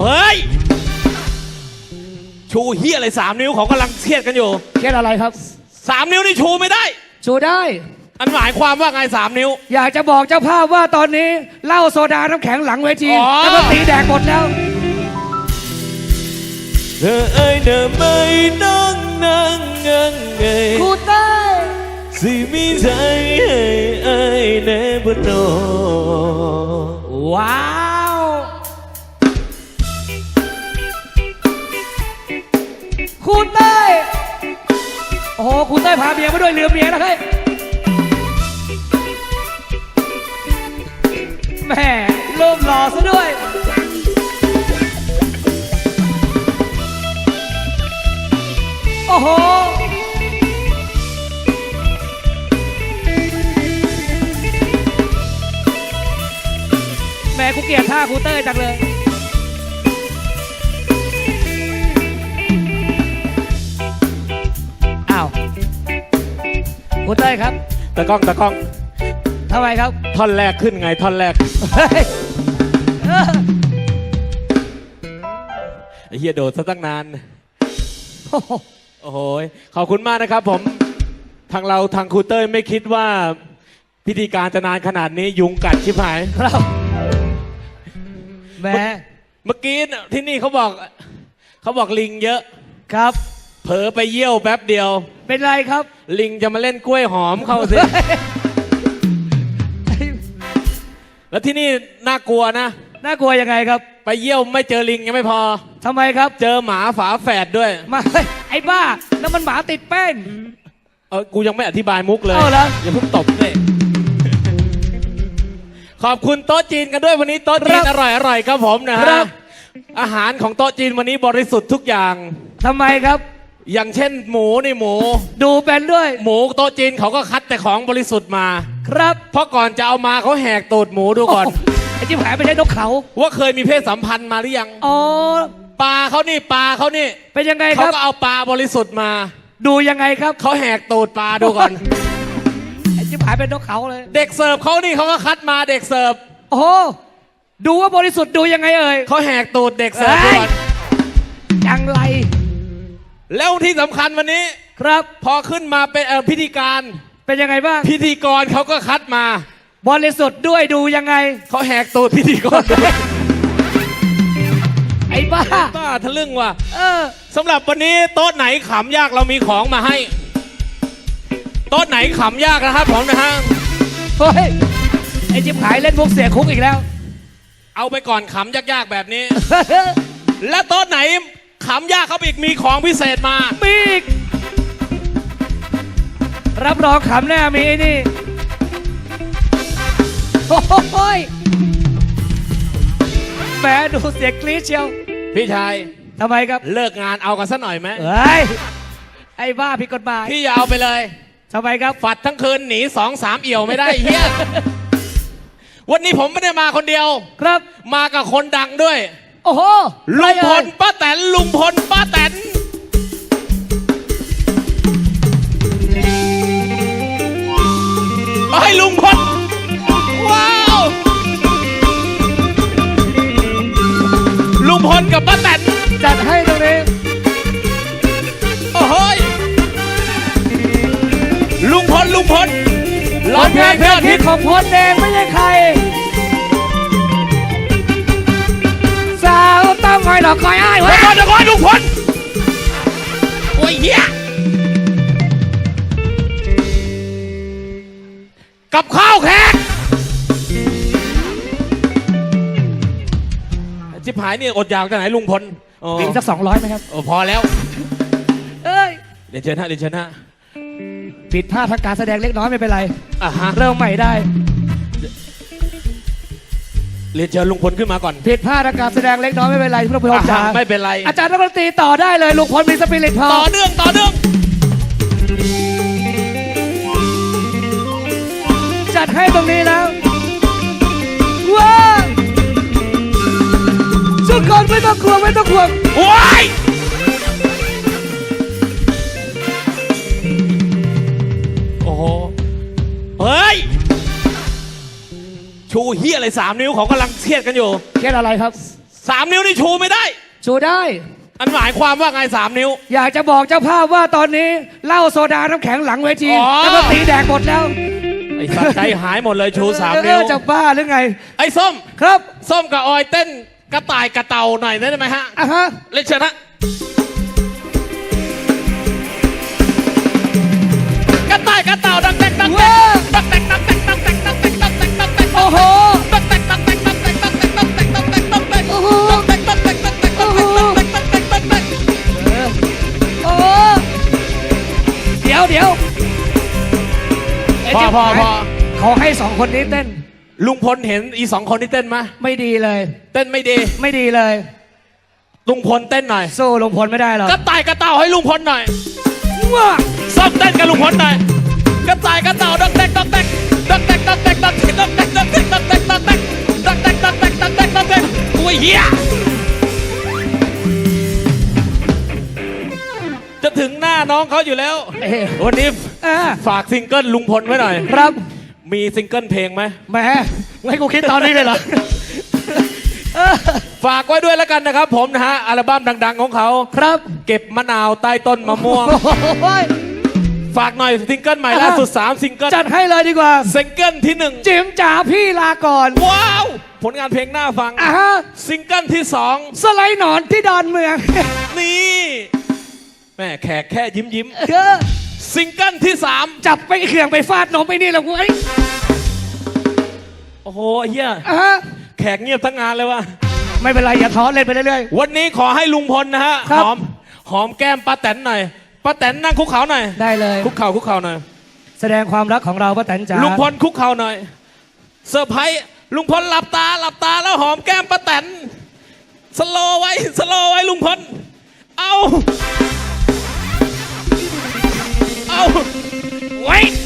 เฮ้ย ชูเฮียอะไรสามนิ้วเขากำลังเครียดกันอยู่เครียดอะไรครับ สามนิ้วนี่ชูไม่ได้ ชูได้ อันหมายความว่าไงสามนิ้ว อยากจะบอกเจ้าภาพว่าตอนนี้เหล้าโซดาน้ำแข็งหลังเวทีอ๋อ แล้วก็ตีแดกหมดแล้วเธอเอ้ยเธอไม่นั่งนั่งงังไงครูเต้ยสิมีใจให้ไอ้ายแน่บนโนว้า ฮ้ยพาเมียมาด้วยลืมเมียนะเฮ้ยแหม่เริ่มหล่อซะด้วยโอ้โหแหม่กูเกลียดท่าคูเต้ยจังเลย ครูเต้ยครับตะกล้องตะกล้องทำไมครับท่อนแรกขึ้นไงท่อนแรกเฮ้ยเออไอ้เฮียโดดซะตั้งนาน โอ้โหโอ้โหยขอบคุณมากนะครับผม ทางเราทางครูเต้ยไม่คิดว่า พิธีการจะนานขนาดนี้ยุงกัดชิบหาย ครับ แหม่เมื่อกี้น่ะที่นี่เขาบอก เขาบอกลิงเยอะ ครับ เผลอไปเยี่ยวแป๊บเดียว เป็นไรครับ ลิงจะมาเล่นกล้วยหอมเข้าสิ แล้วที่นี่น่ากลัวนะ น่ากลัวยังไงครับ ไปเยี่ยวไม่เจอลิงยังไม่พอ ทำไมครับ เจอหมาฝาแฝดด้วย มาไอ้บ้านั่นมันหมาติดแป้ง เออ กูยังไม่อธิบายมุกเลยเอาเหรออ ย่าเพิ่งตบเลยขอบคุณโต๊ะจีนกันด้วยวันนี้โต๊ะจีนอร่อยอร่อยครับผมนะครัฮะบ อาหารของโต๊ะจีนวันนี้บริสุทธิ์ทุกอย่าง ทำไมครับ อย่างเช่นหมูนี่หมู ดูเป็นด้วย หมูโต๊ะจีนเขาก็คัดแต่ของบริสุทธิ์มา ครับเพราะก่อนจะเอามาเขาแหกตูดหมูดูก่อนโโหไอ้ที่หายไปใช่นกเขา ว่าเคยมีเพศสัมพันธ์มาหรือยังอ๋อ ปลาเขานี่ปลาเขานี่เป็นยังไงคเขารับ ก็เอาปลาบริสุทธิ์มา ดูยังไงครับ เขาแหกตูดปลาดูก่อน ไอ้ที่หายเป็นนกเขาเลย เด็กเสิร์ฟเขานี่เขาก็คัดมาเด็กเสิร์ฟโอ้โหดูว่าบริสุทธิ์ดูยังไงเอ่ย เขาแหกตูดเด็กเสิร์ฟดูก่อนยังไร แล้วที่สำคัญวันนี้ ครับพอขึ้นมาเป็นเอ่อพิธีการเป็นยังไงบ้างพิธีกรเขาก็คัดมาบริสุทธิ์ด้วยดูยังไง เขาแหกตูดพิธีกรด้วยไอ้บ้า บ้าทะลึ่งว่ะเออ สำหรับวันนี้โต๊ะไหนขำยากเรามีของมาให้ โต๊ะไหนขำยากนะครับผมนะฮะเฮ้ย ไอ้จิบหายเล่นมุกเสียคุกอีกแล้ว เอาไปก่อนขำยากๆแบบนี้ และโต๊ะไหนขำยากเขาอีกมีของพิเศษมา มีอีกรับรองขำแน่มีไอ้นี่โอ้ยแหมดูเสียงกรี๊ดเชียวพี่ชายทำไมครับเลิกงานเอากันสักหน่อยไหมเฮ้ยไอ้บ้าผิดกฎหมายพี่อย่าเอาไปเลยทำไมครับฝัดทั้งคืนหนีสองสามเอี่ยวไม่ได้เฮียวันนี้ผมไม่ได้มาคนเดียว ครับ มากับคนดังด้วย โอ้โหลุงพลใครเอ่ยป้าแตนลุงพลป้าแตนไอ้ยลุงพลว้าวลุงพลกับป้าแตนจัดให้ตรงนี้โอ้โหยลุงพลลุงพลร้องเพลงเพลยองดฮิฮิตตของพลเองไม่ใช่ใคร องคอยหลอกคอยอ้ายเดี๋วะยวก่อนเดี๋ยวก่อนลุงพลโอ้ยเฮียกับข้าวแขกจิบหายนี่อดอยากจากไหนลุงพลโอ้บินสักสองร้อยไหมครับ โอ้พอแล้วเอ้ยเดี๋ยวเชิญฮะเดี๋ยวเชิญฮะผิดพลาดทางการแสดงเล็กน้อยไม่เป็นไร อะฮะ เริ่มใหม่ได้ เรียนเชิญลุงพลขึ้นมาก่อน ผิดพลาดทางการแสดงเล็กน้อยไม่เป็นไรพระพุทธอะเจ้าฮะไม่เป็นไร อาจารย์นักดนตรีต่อได้เลยลุงพลมีสปิริตพอต่อเนื่องต่อเนื่อง จัดให้ตรงนี้แล้วว้าชุดคนไม่ต้องกลัวไม่ต้องกลัวว้าย ชูเฮียอะไรสามนิ้วเขากำลังเครียดกันอยู่เครียดอะไรครับสามนิ้วนี่ชูไม่ได้ ชูได้ อันหมายความว่าไงสามนิ้ว อยากจะบอกเจ้าภาพว่าตอนนี้เหล้าโซดาน้ำแข็งหลังเวทีอ๋อ แล้วก็ตีแดกหมดแล้วไอ้สัตว์ใจหายหมดเลยชูสามเออนิ้วจะบ้าหรือไง ไอ้ส้ม ครับส้มกับออยเต้นกระต่ายกระเต่าหน่อยได้ไหมฮะอะฮะเล่นเชิญฮะกระต่ายกระเต่าดังแตกดังแตกดังแตก ยวเดี๋ยวไอ้พอเจ้าพอพอเขาให้สองคนนี้เต้น ลุงพลเห็นอีสองคนที่เต้นไหมไม่ดีเลย เต้นไม่ดี ไม่ดีเลย ลุงพลเต้นหน่อยสู้ลงพลไม่ได้หรอกกระต่ายกระเต่าให้ลุงพลหน่อยว้าซ้อมเต้นกับลุงพลหน่อยกระต่ายกระเต่าดังแตกดังแตกดังแตกดังแตกดังแตกดังแตกดังแตกดังแตกดังแตกดังแตกดังแตกดังแตกดังแตกโอ้ยเฮียจะถึงหน้า น้องเขาอยู่แล้วเอ๊ะวันนี้อ่าฝากซิงเกิลลุงพลไว้หน่อย ครับมีซิงเกิลเพลงไหม แหมให้กูคิดตอนนี้เลยเหรอเออฝากไว้ด้วยแล้วกันนะครับผมนะฮะ อัลบั้มดังๆของเขา ครับเก็บมะนาวใต้ต้นมะม่วง โอ้ย ฝากหน่อยซิงเกิลใหม่อะล่าสุด 3 ซิงเกิลจัดให้เลยดีกว่า ซิงเกิลที่หนึ่งจิ๋มจ๋าพี่ลาก่อนว้าว ผลงานเพลงหน้าฟัง อะฮะซิงเกิลที่สองสไลด์หนอนที่ดอนเมืองนี่แม่แขกแค่ยิ้มยิ้มเออๆซิงเกิลที่สามจับไปเขื่องไปฟาดนมไปนี่แหละกูไอ้โอ้โหเฮียอะฮะแขกเงียบทั้งงานเลยว่ะไม่เป็นไร อย่าท้อเล่นไปเรื่อยวันนี้ขอให้ลุงพลนะฮะครัหบอม หอมแก้มป้าแตนหน่อยป้าแตนนั่งคุกเข่าหน่อยๆได้เลย คุกเข่าคุกเข่าหน่อย แสดงความรักของเราป้าแตนจ๋าลุงพลคุกเข่าหน่อยเซอร์ไพรส์ลุงพลหลับตาหลับตาแล้วหอมแก้มป้าแตนสโลว์ไว้สโลว์ไว้ลุงพลเอา Oh, wait!